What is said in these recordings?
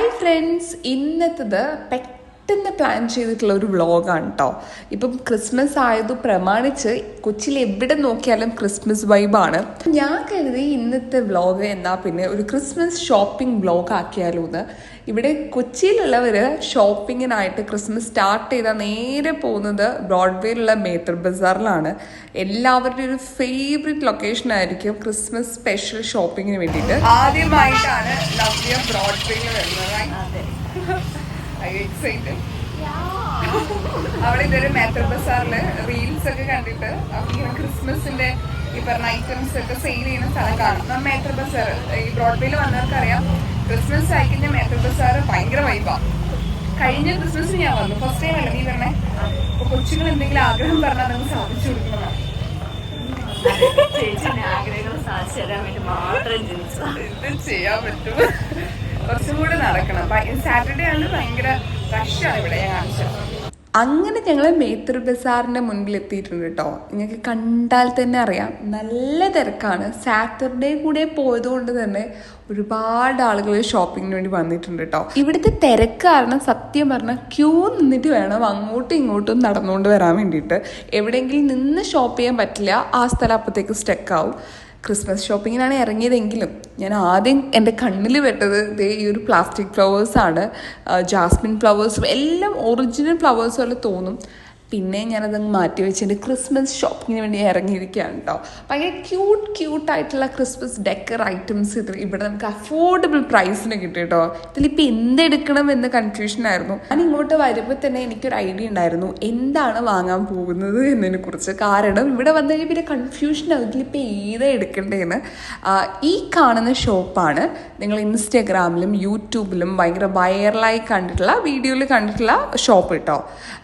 Hi friends ഇന്നത്തത് പെട്ടെന്ന് plan ചെയ്തിട്ടുള്ള ഒരു വ്ളോഗാണ് കേട്ടോ ഇപ്പം ക്രിസ്മസ് ആയത് പ്രമാണിച്ച് കൊച്ചിയിൽ എവിടെ നോക്കിയാലും ക്രിസ്മസ് വൈബാണ് ഞാൻ കരുതി ഇന്നത്തെ വ്ളോഗ് എന്നാ പിന്നെ ഒരു ക്രിസ്മസ് ഷോപ്പിംഗ് വ്ളോഗ് ആക്കിയാലോ എന്ന് ഇവിടെ കൊച്ചിയിലുള്ളവർ ഷോപ്പിങ്ങിനായിട്ട് ക്രിസ്മസ് സ്റ്റാർട്ട് ചെയ്താൽ നേരെ പോകുന്നത് ബ്രോഡ്വേയിലുള്ള മേത്തർ ബസാറിലാണ് എല്ലാവരുടെയും ഒരു ഫേവറേറ്റ് ലൊക്കേഷൻ ആയിരിക്കും ക്രിസ്മസ് സ്പെഷ്യൽ ഷോപ്പിങ്ങിന് വേണ്ടിയിട്ട്. ആദ്യമായിട്ടാണ് നവ്യ ബ്രോഡ്വേയിൽ വരുന്നത്. ഇതൊരു മേത്തർ ബസാറിൽ റീൽസ് ഒക്കെ കണ്ടിട്ട് ഇങ്ങനെ ക്രിസ്മസിന്റെ ഈ പറഞ്ഞ ഐറ്റംസ് ഒക്കെ സെയിൽ ചെയ്യുന്ന സ്ഥലം കാണും. മേത്തർ ബസാർ ഈ ബ്രോഡ്വേയിൽ വന്നവർക്ക് അറിയാം ക്രിസ്മസ് ആക്കിന്റെ മേത്തർ ബസാർ ഭയങ്കര വൈബാ കഴിഞ്ഞ ക്രിസ്മസ് ഞാൻ വന്നു. ഫസ്റ്റ് ടൈം അല്ല നീ പറഞ്ഞേ അപ്പൊ കൊച്ചുങ്ങൾ എന്തെങ്കിലും ആഗ്രഹം പറഞ്ഞാൽ നമുക്ക് സാധിച്ചു കൊടുക്കണം ചേച്ചി ആഗ്രഹങ്ങൾ സാധിച്ചു തരാൻ വേണ്ടി മാത്രം എന്ത് ചെയ്യാൻ പറ്റും? കുറച്ചും കൂടെ നടക്കണം സാറ്റർഡേ ആണ് ഭയങ്കര റഷാണ് ഇവിടെ ഞാൻ അങ്ങനെ ഞങ്ങൾ മേത്തർ ബസാറിന്റെ മുൻപിൽ എത്തിയിട്ടുണ്ട് കേട്ടോ നിങ്ങൾക്ക് കണ്ടാൽ തന്നെ അറിയാം നല്ല തിരക്കാണ്. സാറ്റർഡേ കൂടെ പോയതുകൊണ്ട് തന്നെ ഒരുപാട് ആളുകൾ ഷോപ്പിങ്ങിന് വേണ്ടി വന്നിട്ടുണ്ട് കേട്ടോ ഇവിടുത്തെ തിരക്ക് കാരണം സത്യം പറഞ്ഞാൽ ക്യൂ നിന്നിട്ട് വേണം അങ്ങോട്ടും ഇങ്ങോട്ടും നടന്നുകൊണ്ട് വരാൻ വേണ്ടിയിട്ട്. എവിടെയെങ്കിലും നിന്ന് ഷോപ്പ് ചെയ്യാൻ പറ്റില്ല ആ സ്ഥലം അപ്പോഴത്തേക്ക് സ്റ്റക്കാവും ക്രിസ്മസ് ഷോപ്പിങ്ങിനാണ് ഇറങ്ങിയതെങ്കിലും ഞാൻ ആദ്യം എന്റെ കണ്ണിൽ പെട്ടത് ദേ ഈ ഒരു പ്ലാസ്റ്റിക് ഫ്ലവേഴ്സാണ് ജാസ്മിൻ ഫ്ലവേഴ്സും എല്ലാം ഒറിജിനൽ ഫ്ലവേഴ്സ് പോലെ തോന്നും. പിന്നെ ഞാനതങ്ങ് മാറ്റി വെച്ച് എന്റെ ക്രിസ്മസ് ഷോപ്പിങ്ങിന് വേണ്ടി ഇറങ്ങിയിരിക്കുകയാണ് കേട്ടോ ഭയങ്കര ക്യൂട്ട് ക്യൂട്ടായിട്ടുള്ള ക്രിസ്മസ് ഡെക്കർ ഐറ്റംസ് ഇത് ഇവിടെ നമുക്ക് അഫോർഡബിൾ പ്രൈസിന് കിട്ടും കേട്ടോ ഇതിലിപ്പോൾ എന്തെടുക്കണം എന്ന് കൺഫ്യൂഷനായിരുന്നു ഞാൻ ഇങ്ങോട്ട് വരുമ്പോൾ തന്നെ എനിക്കൊരു ഐഡിയ ഉണ്ടായിരുന്നു. എന്താണ് വാങ്ങാൻ പോകുന്നത് എന്നതിനെ കുറിച്ച്. കാരണം ഇവിടെ വന്നു കഴിഞ്ഞാൽ പിന്നെ കൺഫ്യൂഷൻ ആവും. ഇതിലിപ്പോൾ ഏതാ എടുക്കേണ്ടതെന്ന് ഈ കാണുന്ന ഷോപ്പാണ് നിങ്ങൾ ഇൻസ്റ്റാഗ്രാമിലും യൂട്യൂബിലും ഭയങ്കര വൈറലായി കണ്ടിട്ടുള്ള വീഡിയോയിൽ കണ്ടിട്ടുള്ള ഷോപ്പ് കേട്ടോ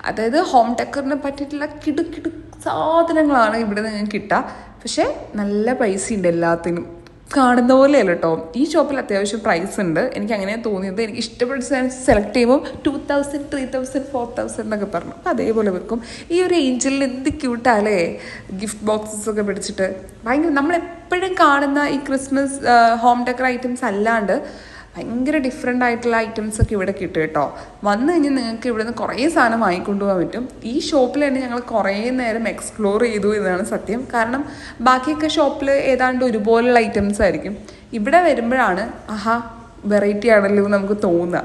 അതായത് ഹോം ടെക്കറിനെ പറ്റിയിട്ടുള്ള കിടുക്കിടു കിടു സാധനങ്ങളാണ് ഇവിടെ നിങ്ങൾക്ക് കിട്ടുക പക്ഷേ നല്ല പൈസ ഉണ്ട് എല്ലാത്തിനും. കാണുന്ന പോലെയല്ല കേട്ടോ ഈ ഷോപ്പിൽ അത്യാവശ്യം പ്രൈസ് ഉണ്ട്. എനിക്ക് അങ്ങനെ തോന്നിയത്. എനിക്ക് ഇഷ്ടപ്പെട്ട സാധനം സെലക്ട് ചെയ്യുമ്പോൾ two thousand three thousand four thousand എന്നൊക്കെ പറഞ്ഞു. അപ്പോൾ അതേപോലെ വെക്കും. ഈ ഒരു ഏഞ്ചലിൽ എന്ത് ക്യൂട്ടാലേ ഗിഫ്റ്റ് ബോക്സസ് ഒക്കെ പിടിച്ചിട്ട്. ഭയങ്കര നമ്മളെപ്പോഴും കാണുന്ന ഈ ക്രിസ്മസ് ഹോം ഡെക്കർ ഐറ്റംസ് അല്ലാണ്ട് ഭയങ്കര ഡിഫറെന്റ് ആയിട്ടുള്ള ഐറ്റംസ് ഒക്കെ ഇവിടെ കിട്ടും കേട്ടോ. വന്നു കഴിഞ്ഞാൽ നിങ്ങൾക്ക് ഇവിടെ നിന്ന് കുറേ സാധനം വാങ്ങിക്കൊണ്ടു പോകാൻ പറ്റും. ഈ ഷോപ്പിൽ തന്നെ ഞങ്ങൾ കുറേ നേരം എക്സ്പ്ലോർ ചെയ്തു എന്നതാണ് സത്യം. കാരണം ബാക്കിയൊക്കെ ഷോപ്പിൽ ഏതാണ്ട് ഒരുപോലുള്ള ഐറ്റംസ് ആയിരിക്കും. ഇവിടെ വരുമ്പോഴാണ് ആഹാ വെറൈറ്റി ആണല്ലോ നമുക്ക് തോന്നുക.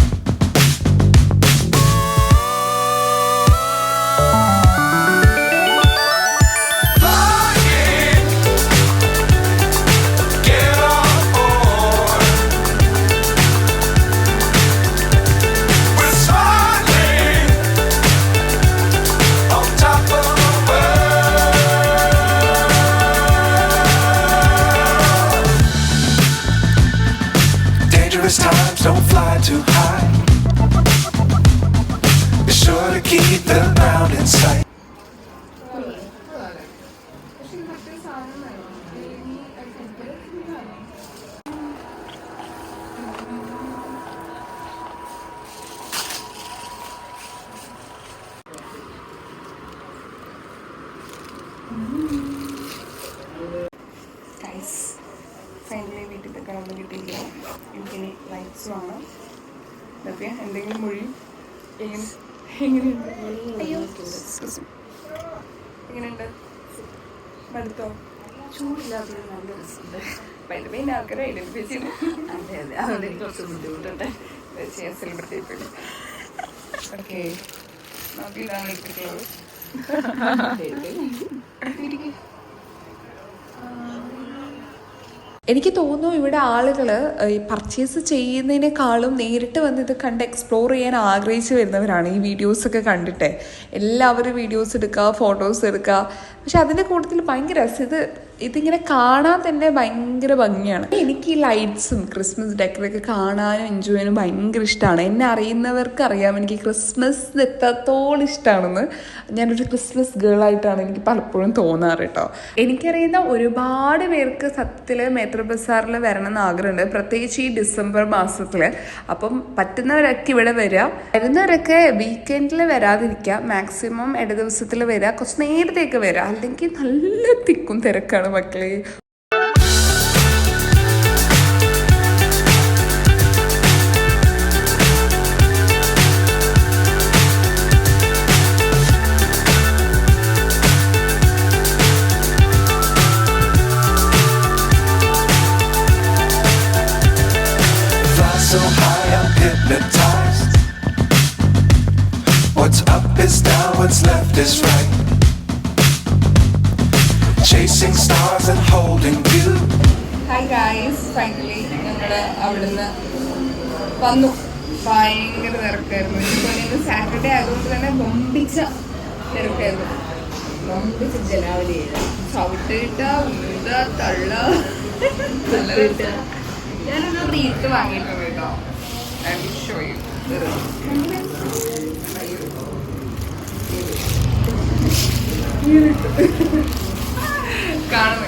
Guys finally വീട്ടിൽ കിടന്ന് കിട്ടിയില്ല എനിക്കിനി ലൈറ്റ്സ് വാങ്ങാം ഓക്കെ എന്തെങ്കിലും മൊഴി? എങ്ങനെ? എങ്ങനെയുണ്ട്? മടുത്തോ? ചൂടില്ലാത്തൊരു നല്ല രസമുണ്ട്. പൈന്റെ മെയിൻ ആൾക്കാരെ ഐഡന്റിഫൈ ചെയ്യണം. അതെ അതെ. അതുകൊണ്ട് എനിക്ക് കുറച്ച് ബുദ്ധിമുട്ടുണ്ട്. ചെയ്യാൻ സെലിബ്രേറ്റ് ചെയ്യപ്പെടും ഓക്കെ നമുക്ക് ഇതാണ്. എനിക്ക് തോന്നുന്നു ഇവിടെ ആളുകൾ പർച്ചേസ് ചെയ്യുന്നതിനേക്കാളും നേരിട്ട് വന്ന് ഇത് കണ്ട് എക്സ്പ്ലോർ ചെയ്യാൻ ആഗ്രഹിച്ചു വരുന്നവരാണ് ഈ വീഡിയോസൊക്കെ കണ്ടിട്ട്. എല്ലാവരും വീഡിയോസ് എടുക്കുക ഫോട്ടോസ് എടുക്കുക. പക്ഷെ അതിന്റെ കൂട്ടത്തിൽ ഭയങ്കര രസം. ഇത് ഇതിങ്ങനെ കാണാൻ തന്നെ ഭയങ്കര ഭംഗിയാണ്. എനിക്ക് ഈ ലൈറ്റ്സും ക്രിസ്മസ് ഡെക്കറൊക്കെ കാണാനും എൻജോയ് ചെയ്യാനും ഭയങ്കര ഇഷ്ടമാണ് എന്നെ അറിയുന്നവർക്ക് അറിയാം എനിക്ക് ക്രിസ്മസ് എത്രത്തോളം ഇഷ്ടമാണെന്ന് ഞാനൊരു ക്രിസ്മസ് ഗേൾ ആയിട്ടാണ് എനിക്ക് പലപ്പോഴും തോന്നാറ് കേട്ടോ എനിക്കറിയുന്ന ഒരുപാട് പേർക്ക് സത്യത്തിൽ മേത്ര ബസാറിൽ വരണം എന്ന് ആഗ്രഹമുണ്ട്. പ്രത്യേകിച്ച് ഈ ഡിസംബർ മാസത്തിൽ അപ്പം പറ്റുന്നവരൊക്കെ ഇവിടെ വരിക വരുന്നവരൊക്കെ വീക്കെൻഡിൽ വരാതിരിക്കുക മാക്സിമം ഇട ദിവസത്തിൽ വരിക കുറച്ച് നേരത്തേക്ക് വരിക അല്ലെങ്കിൽ നല്ല തിക്കും തിരക്കാണ് മക്കളെ Fly so high, I'm hypnotized. What's up is down, what's left is right. Chasing stars and holding you. Hi guys finally ഞങ്ങൾ അവിടുന്ന് വന്നു. ഭയങ്കര തിരക്കായിരുന്നു. എനിക്ക് സാറ്റർഡേ ആയതുകൊണ്ട് തന്നെ ബൊമ്പിച്ച തിരക്കായിരുന്നു. ബൊമ്പിച്ച ജലാവലി. ചവിട്ടിട്ട ഉണ്ട തള്ള. ഞാനൊരു റീത്ത് വാങ്ങിയിട്ടുണ്ട് കേട്ടോ. I will show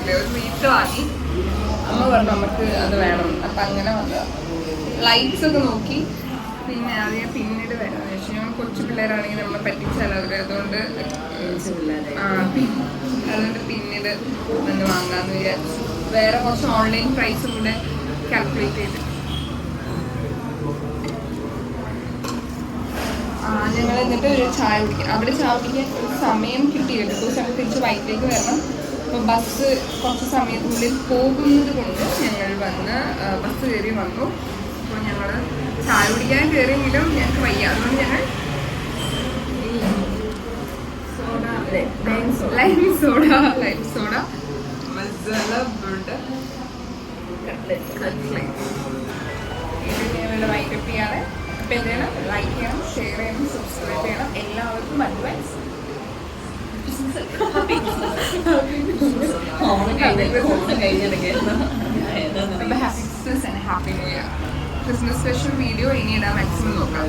കാണുന്നില്ലേ ഒരു മീറ്റർ വാങ്ങി അമ്മ പറഞ്ഞു നമുക്ക് അത് വേണം. അപ്പൊ അങ്ങനെ വന്നു. ലൈറ്റ്സ് ഒക്കെ നോക്കി. പിന്നെ അത് ഞാൻ പിന്നീട് വരാം. ഞാൻ കൊച്ചു പിള്ളേരാണെങ്കിൽ നമ്മളെ പറ്റിച്ചാൽ അവർ അതുകൊണ്ട് ആ, അതുകൊണ്ട് പിന്നീട് വന്ന് വാങ്ങാന്ന് വിചാരിച്ചു. വേറെ കുറച്ച് ഓൺലൈൻ പ്രൈസും കൂടെ കാൽക്കുലേറ്റ് ചെയ്ത്. ആ ഞങ്ങൾ എന്നിട്ട് ഒരു ചായ കുടിക്കാം. അവിടെ ചായ കുടിക്കാൻ സമയം കിട്ടിയില്ല. ബിക്കോസ് ഞങ്ങൾ തിരിച്ച് വൈകിട്ടേക്ക് വരണം. അപ്പോൾ ബസ് കുറച്ച് സമയത്തിനുള്ളിൽ പോകുന്നത് കൊണ്ട് ഞങ്ങൾ വന്ന് ബസ് കയറി വന്നു. അപ്പോൾ ഞങ്ങൾ ചായ കുടിക്കാൻ കയറിയെങ്കിലും ഞങ്ങൾക്ക് വയ്യ. അതുകൊണ്ട് ഞങ്ങൾ സോഡ സോഡ മസാല അപ്പം ലൈക്ക് ചെയ്യണം ഷെയർ ചെയ്യണം സബ്സ്ക്രൈബ് ചെയ്യണം. എല്ലാവർക്കും അഡ്വൈസ് അപ്പം happy Christmas and happy new year Christmas special video ഇനി ഇടാൻ മാക്സിമം നോക്കാം.